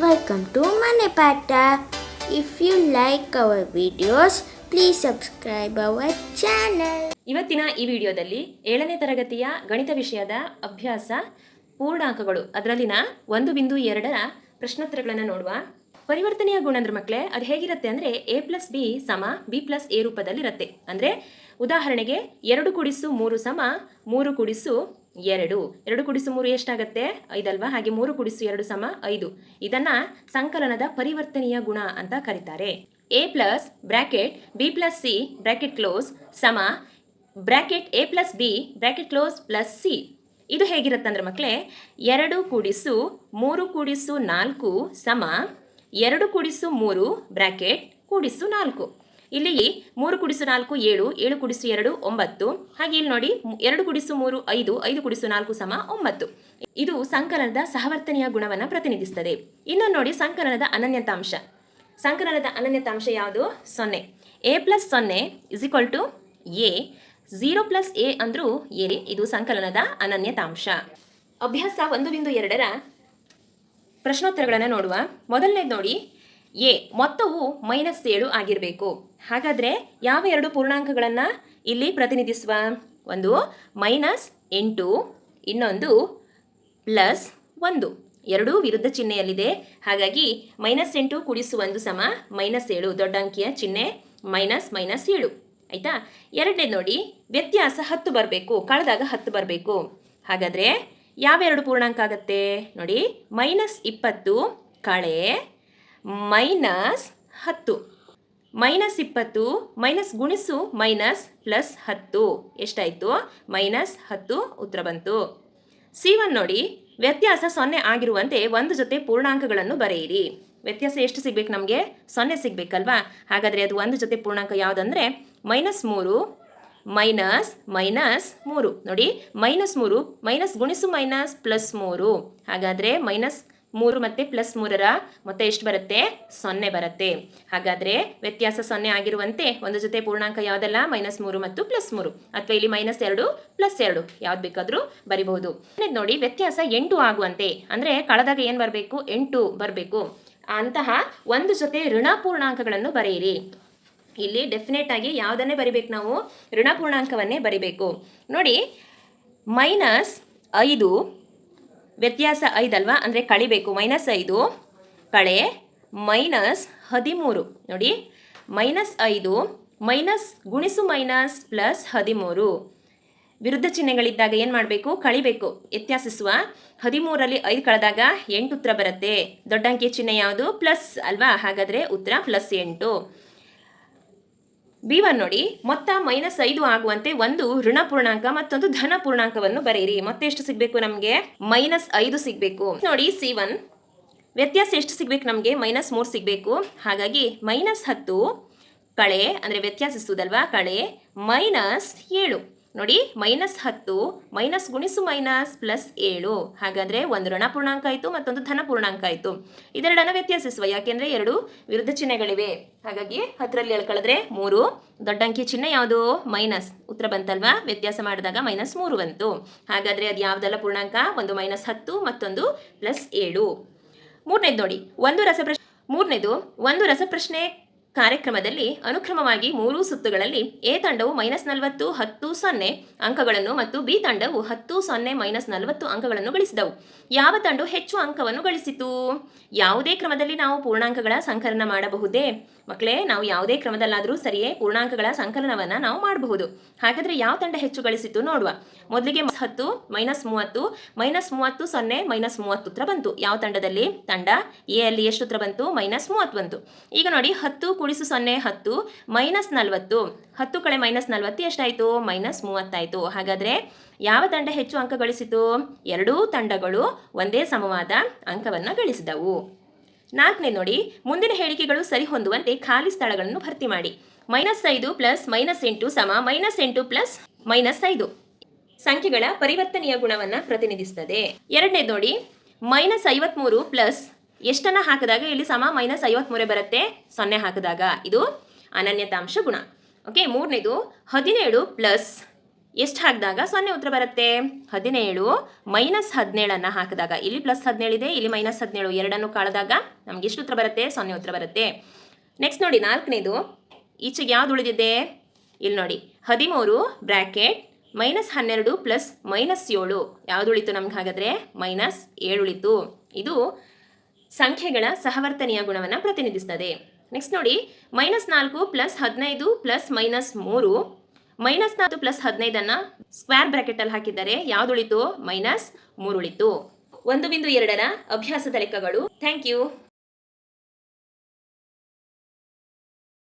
Welcome to Mane Pata. If you like our videos, please subscribe our channel. ಇವತ್ತಿನ ಈ ವಿಡಿಯೋದಲ್ಲಿ ಏಳನೇ ತರಗತಿಯ ಗಣಿತ ವಿಷಯದ ಅಭ್ಯಾಸ ಪೂರ್ಣಾಂಕಗಳು ಅದರಲ್ಲಿನ ಒಂದು ಬಿಂದು ಎರಡರ ಪ್ರಶ್ನೋತ್ತರಗಳನ್ನು ನೋಡುವ ಪರಿವರ್ತನೆಯ ಗುಣ ಅಂದ್ರೆ ಮಕ್ಕಳೇ ಅದು ಹೇಗಿರುತ್ತೆ ಅಂದರೆ ಎ ಪ್ಲಸ್ ಬಿ ಸಮ ಬಿ ಪ್ಲಸ್ ಎ ರೂಪದಲ್ಲಿರುತ್ತೆ ಅಂದರೆ ಉದಾಹರಣೆಗೆ ಎರಡು ಕುಡಿಸು ಮೂರು ಸಮ ಮೂರು ಕುಡಿಸು ಎರಡು. ಎರಡು ಕುಡಿಸು ಮೂರು ಎಷ್ಟಾಗತ್ತೆ? ಐದಲ್ವಾ? ಹಾಗೆ ಮೂರು ಕುಡಿಸು ಎರಡು ಸಮ ಐದು. ಇದನ್ನ ಸಂಕಲನದ ಪರಿವರ್ತನೆಯ ಗುಣ ಅಂತ ಕರೀತಾರೆ. A plus bracket B plus C bracket close ಸಮ bracket A plus B bracket close plus C ಇದು ಹೇಗಿರುತ್ತಂದ್ರೆ ಮಕ್ಕಳೇ ಎರಡು ಕುಡಿಸು ಮೂರು ಕುಡಿಸು ನಾಲ್ಕು ಸಮ ಎರಡು ಕುಡಿಸು ಮೂರು ಬ್ರ್ಯಾಕೆಟ್ ಕೂಡಿಸು ನಾಲ್ಕು. ಇಲ್ಲಿ ಮೂರು ಕುಡಿಸು ನಾಲ್ಕು ಏಳು ಏಳು ಕುಡಿಸು ಎರಡು, ಒಂಬತ್ತು. ಹಾಗೆ ಇಲ್ಲಿ ನೋಡಿ ಎರಡು ಕುಡಿಸು ಮೂರು, ಐದು ಐದು ಕುಡಿಸು ನಾಲ್ಕು ಸಮ ಒಂಬತ್ತು. ಇದು ಸಂಕಲನದ ಸಹವರ್ತನೆಯ ಗುಣವನ್ನು ಪ್ರತಿನಿಧಿಸುತ್ತದೆ ಇನ್ನೊಂದು ನೋಡಿ, ಸಂಕಲನದ ಅನನ್ಯತಾಂಶ. ಸಂಕಲನದ ಅನನ್ಯತಾಂಶ ಯಾವುದು? ಸೊನ್ನೆ. ಎ ಪ್ಲಸ್ ಸೊನ್ನೆ is equal to A. Zero plus A ಅಂದರೂ ಎ, ಇದು ಸಂಕಲನದ ಅನನ್ಯತಾಂಶ. ಅಭ್ಯಾಸ ಒಂದು ಬಿಂದು ಎರಡರ ಪ್ರಶ್ನೋತ್ತರಗಳನ್ನು ನೋಡುವ. ಮೊದಲನೇದು ನೋಡಿ ಎ ಮೊತ್ತವು ಮೈನಸ್ ಏಳು ಆಗಿರಬೇಕು. ಹಾಗಾದರೆ ಯಾವ ಎರಡು ಪೂರ್ಣಾಂಕಗಳನ್ನು ಇಲ್ಲಿ ಪ್ರತಿನಿಧಿಸುವ? ಒಂದು ಮೈನಸ್ ಎಂಟು, ಇನ್ನೊಂದು ಪ್ಲಸ್ ಒಂದು. ಎರಡೂ ವಿರುದ್ಧ ಚಿಹ್ನೆಯಲ್ಲಿದೆ. ಹಾಗಾಗಿ ಮೈನಸ್ ಎಂಟು ಕೂಡಿಸು ಒಂದು ಸಮ ಮೈನಸ್ ಏಳು ದೊಡ್ಡ ಅಂಕಿಯ ಚಿಹ್ನೆ ಮೈನಸ್ ಮೈನಸ್ ಏಳು. ಆಯಿತಾ? ಎರಡನೇದು ನೋಡಿ, ವ್ಯತ್ಯಾಸ ಹತ್ತು ಬರಬೇಕು, ಕಳೆದಾಗ ಹತ್ತು ಬರಬೇಕು. ಹಾಗಾದರೆ ಯಾವೆರಡು ಪೂರ್ಣಾಂಕ ಆಗತ್ತೆ? ನೋಡಿ, ಮೈನಸ್ ಇಪ್ಪತ್ತು ಕಳೆ ಮೈನಸ್ ಹತ್ತು. ಮೈನಸ್ ಇಪ್ಪತ್ತು, ಮೈನಸ್ ಗುಣಿಸು ಮೈನಸ್ ಪ್ಲಸ್ ಹತ್ತು. ಎಷ್ಟಾಯಿತು? ಮೈನಸ್ ಹತ್ತು ಉತ್ತರ ಬಂತು. ಸಿ ಒನ್ ನೋಡಿ, ವ್ಯತ್ಯಾಸ ಸೊನ್ನೆ ಆಗಿರುವಂತೆ ಒಂದು ಜೊತೆ ಪೂರ್ಣಾಂಕಗಳನ್ನು ಬರೆಯಿರಿ. ವ್ಯತ್ಯಾಸ ಎಷ್ಟು ಸಿಗ್ಬೇಕು ನಮಗೆ? ಸೊನ್ನೆ ಸಿಗ್ಬೇಕಲ್ವಾ? ಹಾಗಾದರೆ ಅದು ಒಂದು ಜೊತೆ ಪೂರ್ಣಾಂಕ ಯಾವುದಂದ್ರೆ, ಮೈನಸ್ ಮೂರು, ಮೈನಸ್ ಮೈನಸ್ ಮೂರು. ನೋಡಿ, ಮೈನಸ್ ಮೂರು, ಮೈನಸ್ ಗುಣಿಸು ಮೈನಸ್ ಪ್ಲಸ್ ಮೂರು. ಹಾಗಾದರೆ ಮೈನಸ್ ಮೂರು ಮತ್ತು ಪ್ಲಸ್ ಮೂರರ ಮೊತ್ತ ಎಷ್ಟು ಬರುತ್ತೆ? ಸೊನ್ನೆ ಬರುತ್ತೆ. ಹಾಗಾದರೆ ವ್ಯತ್ಯಾಸ ಸೊನ್ನೆ ಆಗಿರುವಂತೆ ಒಂದು ಜೊತೆ ಪೂರ್ಣಾಂಕ ಯಾವುದಲ್ಲ? ಮೈನಸ್ ಮೂರು ಮತ್ತು ಪ್ಲಸ್ ಮೂರು. ಅಥವಾ ಇಲ್ಲಿ ಮೈನಸ್ ಎರಡು ಪ್ಲಸ್ ಎರಡು. ಯಾವ್ದು ಬೇಕಾದರೂ ಬರಿಬಹುದು. ನೋಡಿ, ವ್ಯತ್ಯಾಸ ಎಂಟು ಆಗುವಂತೆ. ಅಂದರೆ ಕಳೆದಾಗ ಏನು ಬರಬೇಕು? ಎಂಟು ಬರಬೇಕು. ಅಂತಹ ಒಂದು ಜೊತೆ ಋಣ ಪೂರ್ಣಾಂಕಗಳನ್ನು ಬರೆಯಿರಿ. ಇಲ್ಲಿ ಡೆಫಿನೆಟ್ ಆಗಿ ಯಾವುದನ್ನೇ ಬರಿಬೇಕು ನಾವು? ಋಣಪೂರ್ಣಾಂಕವನ್ನೇ ಬರಿಬೇಕು. ನೋಡಿ ಮೈನಸ್ ಐದು ವ್ಯತ್ಯಾಸ ಐದಲ್ವಾ? ಅಂದರೆ ಕಳಿಬೇಕು. ಮೈನಸ್ ಐದು, ಕಳೆ, ಮೈನಸ್ ಹದಿಮೂರು. ನೋಡಿ, ಮೈನಸ್ ಐದು, ಮೈನಸ್ ಗುಣಿಸು ಮೈನಸ್ ಪ್ಲಸ್ ಹದಿಮೂರು. ವಿರುದ್ಧ ಚಿಹ್ನೆಗಳಿದ್ದಾಗ ಏನು ಮಾಡಬೇಕು? ಕಳಿಬೇಕು. ವ್ಯತ್ಯಾಸಿಸುವ. ಹದಿಮೂರಲ್ಲಿ ಐದು ಕಳೆದಾಗ ಎಂಟು ಉತ್ತರ ಬರುತ್ತೆ. ದೊಡ್ಡ ಅಂಕಿಯ ಚಿಹ್ನೆ ಯಾವುದು? ಪ್ಲಸ್ ಅಲ್ವಾ? ಹಾಗಾದರೆ ಉತ್ತರ ಪ್ಲಸ್ ಎಂಟು. ಬಿ ಒನ್ ನೋಡಿ, ಮೊತ್ತ ಮೈನಸ್ ಐದು ಆಗುವಂತೆ ಒಂದು ಋಣ ಪೂರ್ಣಾಂಕ ಮತ್ತೊಂದು ಧನ ಪೂರ್ಣಾಂಕವನ್ನು ಬರೆಯಿರಿ. ಮತ್ತೆ ಎಷ್ಟು ಸಿಗಬೇಕು ನಮಗೆ? ಮೈನಸ್ ಐದು ಸಿಗಬೇಕು. ನೋಡಿ, ಸಿ ಒನ್. ವ್ಯತ್ಯಾಸ ಎಷ್ಟು ಸಿಗಬೇಕು ನಮಗೆ? ಮೈನಸ್ ಮೂರು ಸಿಗಬೇಕು. ಹಾಗಾಗಿ ಮೈನಸ್ ಹತ್ತು ಕಳೆ, ಅಂದರೆ ವ್ಯತ್ಯಾಸಿಸುವುದಲ್ವಾ ಕಳೆ ಮೈನಸ್ ಏಳು. ನೋಡಿ, ಮೈನಸ್ ಹತ್ತು, ಮೈನಸ್ ಗುಣಿಸು ಮೈನಸ್ ಪ್ಲಸ್ ಏಳು. ಹಾಗಾದರೆ ಒಂದು ಋಣ ಪೂರ್ಣಾಂಕ ಆಯಿತು, ಮತ್ತೊಂದು ಧನ ಪೂರ್ಣಾಂಕ ಆಯಿತು. ಇದೆರಡನ್ನ ವ್ಯತ್ಯಾಸಿಸುವ, ಯಾಕೆಂದರೆ ಎರಡು ವಿರುದ್ಧ ಚಿಹ್ನೆಗಳಿವೆ. ಹಾಗಾಗಿ ಹತ್ತರಲ್ಲಿ ಹೇಳ್ಕೊಳಿದ್ರೆ ಕಳೆದ್ರೆ ಮೂರು. ದೊಡ್ಡ ಅಂಕಿ ಚಿಹ್ನೆ ಯಾವುದು? ಮೈನಸ್. ಉತ್ತರ ಬಂತಲ್ವಾ? ವ್ಯತ್ಯಾಸ ಮಾಡಿದಾಗ ಮೈನಸ್ ಮೂರು ಬಂತು. ಹಾಗಾದರೆ ಅದು ಯಾವುದೆಲ್ಲ ಪೂರ್ಣಾಂಕ? ಒಂದು ಮೈನಸ್ ಹತ್ತು, ಮತ್ತೊಂದು ಪ್ಲಸ್ ಏಳು. ಮೂರನೇದು ನೋಡಿ, ಒಂದು ರಸಪ್ರಶ್ನೆ, ಮೂರನೇದು, ಒಂದು ರಸಪ್ರಶ್ನೆ ಕಾರ್ಯಕ್ರಮದಲ್ಲಿ ಅನುಕ್ರಮವಾಗಿ ಮೂರು ಸುತ್ತುಗಳಲ್ಲಿ ಎ ತಂಡವು ಮೈನಸ್ ನಲವತ್ತು, ಹತ್ತು, ಸೊನ್ನೆ ಅಂಕಗಳನ್ನು ಮತ್ತು ಬಿ ತಂಡವು ಹತ್ತು, ಸೊನ್ನೆ, ಮೈನಸ್ ನಲವತ್ತು ಅಂಕಗಳನ್ನು ಗಳಿಸಿದವು. ಯಾವ ತಂಡವು ಹೆಚ್ಚು ಅಂಕವನ್ನು ಗಳಿಸಿತು? ಯಾವುದೇ ಕ್ರಮದಲ್ಲಿ ನಾವು ಪೂರ್ಣಾಂಕಗಳ ಸಂಕಲನ ಮಾಡಬಹುದೇ? ಮಕ್ಕಳೇ, ನಾವು ಯಾವುದೇ ಕ್ರಮದಲ್ಲಾದರೂ ಸರಿಯೇ ಪೂರ್ಣಾಂಕಗಳ ಸಂಕಲನವನ್ನು ನಾವು ಮಾಡಬಹುದು. ಹಾಗಾದರೆ ಯಾವ ತಂಡ ಹೆಚ್ಚು ಗಳಿಸಿತು ನೋಡುವ. ಮೊದಲಿಗೆ ಹತ್ತು, ಮೈನಸ್ ಮೂವತ್ತು ಮೈನಸ್ ಮೂವತ್ತು, ಸೊನ್ನೆ, ಮೈನಸ್ ಮೂವತ್ತು ಬಂತು. ಯಾವ ತಂಡದಲ್ಲಿ? ತಂಡ ಎ ಅಲ್ಲಿ ಎಷ್ಟು ಉತ್ತರ ಬಂತು? ಮೈನಸ್ ಮೂವತ್ತು ಬಂತು. ಈಗ ನೋಡಿ, ಹತ್ತು ಕೂಡಿಸು ಸೊನ್ನೆ ಹತ್ತು, ಮೈನಸ್ ನಲವತ್ತು. ಹತ್ತು ಕಳೆ ಮೈನಸ್ ನಲವತ್ತು ಎಷ್ಟಾಯಿತು? ಮೈನಸ್ ಮೂವತ್ತಾಯಿತು. ಹಾಗಾದರೆ ಯಾವ ತಂಡ ಹೆಚ್ಚು ಅಂಕ ಗಳಿಸಿತು ಎರಡೂ ತಂಡಗಳು ಒಂದೇ ಸಮವಾದ ಅಂಕವನ್ನು ಗಳಿಸಿದವು. ನಾಲ್ಕನೇ ನೋಡಿ, ಮುಂದಿನ ಹೇಳಿಕೆಗಳು ಸರಿ ಹೊಂದುವಂತೆ ಖಾಲಿ ಸ್ಥಳಗಳನ್ನು ಭರ್ತಿ ಮಾಡಿ. ಮೈನಸ್ ಐದು ಪ್ಲಸ್ ಮೈನಸ್ ಎಂಟು ಸಮ ಮೈನಸ್ ಎಂಟು ಪ್ಲಸ್ ಮೈನಸ್ ಐದು. ಸಂಖ್ಯೆಗಳ ಪರಿವರ್ತನೆಯ ಗುಣವನ್ನು ಪ್ರತಿನಿಧಿಸುತ್ತದೆ ಎರಡನೇ ನೋಡಿ, ಮೈನಸ್ ಐವತ್ಮೂರು ಪ್ಲಸ್ ಎಷ್ಟನ್ನ ಹಾಕಿದಾಗ ಇಲ್ಲಿ ಸಮ ಮೈನಸ್ ಐವತ್ಮೂರೇ ಬರುತ್ತೆ? ಸೊನ್ನೆ ಹಾಕಿದಾಗ. ಇದು ಅನನ್ಯತಾಂಶ ಗುಣ. ಓಕೆ ಮೂರನೇದು, ಹದಿನೇಳು ಪ್ಲಸ್ ಎಷ್ಟು ಹಾಕಿದಾಗ ಸೊನ್ನೆ ಉತ್ತರ ಬರುತ್ತೆ? ಹದಿನೇಳು ಮೈನಸ್ ಹದಿನೇಳನ್ನು ಹಾಕಿದಾಗ. ಇಲ್ಲಿ ಪ್ಲಸ್ ಹದಿನೇಳಿದೆ ಇಲ್ಲಿ ಮೈನಸ್ ಹದಿನೇಳು. ಎರಡನ್ನು ಕಾಳಿದಾಗ ನಮ್ಗೆ ಎಷ್ಟು ಉತ್ತರ ಬರುತ್ತೆ? ಸೊನ್ನೆ ಉತ್ತರ ಬರುತ್ತೆ. ನೆಕ್ಸ್ಟ್ ನೋಡಿ, ನಾಲ್ಕನೇದು, ಈಚೆಗೆ ಯಾವ್ದು ಉಳಿದಿದೆ? ಇಲ್ಲಿ ನೋಡಿ, ಹದಿಮೂರು ಬ್ರ್ಯಾಕೆಟ್ ಮೈನಸ್ ಹನ್ನೆರಡು ಪ್ಲಸ್ ಮೈನಸ್ ಏಳು. ಯಾವ್ದು ಉಳಿತು ನಮ್ಗೆ ಹಾಗಾದರೆ? ಮೈನಸ್ ಏಳು ಉಳಿತು. ಇದು ಸಂಖ್ಯೆಗಳ ಸಹವರ್ತನೀಯ ಗುಣವನ್ನು ಪ್ರತಿನಿಧಿಸ್ತದೆ. ನೆಕ್ಸ್ಟ್ ನೋಡಿ ಮೈನಸ್ ನಾಲ್ಕು ಪ್ಲಸ್ ಹದಿನೈದು ಪ್ಲಸ್ ಮೈನಸ್ ಮೂರು. ಮೈನಸ್ ನಾಲ್ಕು ಪ್ಲಸ್ ಹದಿನೈದನ್ನು ಸ್ಕ್ವೇರ್ ಬ್ರ್ಯಾಕೆಟಲ್ಲಿ ಹಾಕಿದ್ದಾರೆ ಯಾವ್ದು ಉಳಿತು ಮೈನಸ್ ಮೂರು ಉಳಿತು ಒಂದು ಬಿಂದು ಎರಡರ ಅಭ್ಯಾಸದ ಲೆಕ್ಕಗಳು. Thank you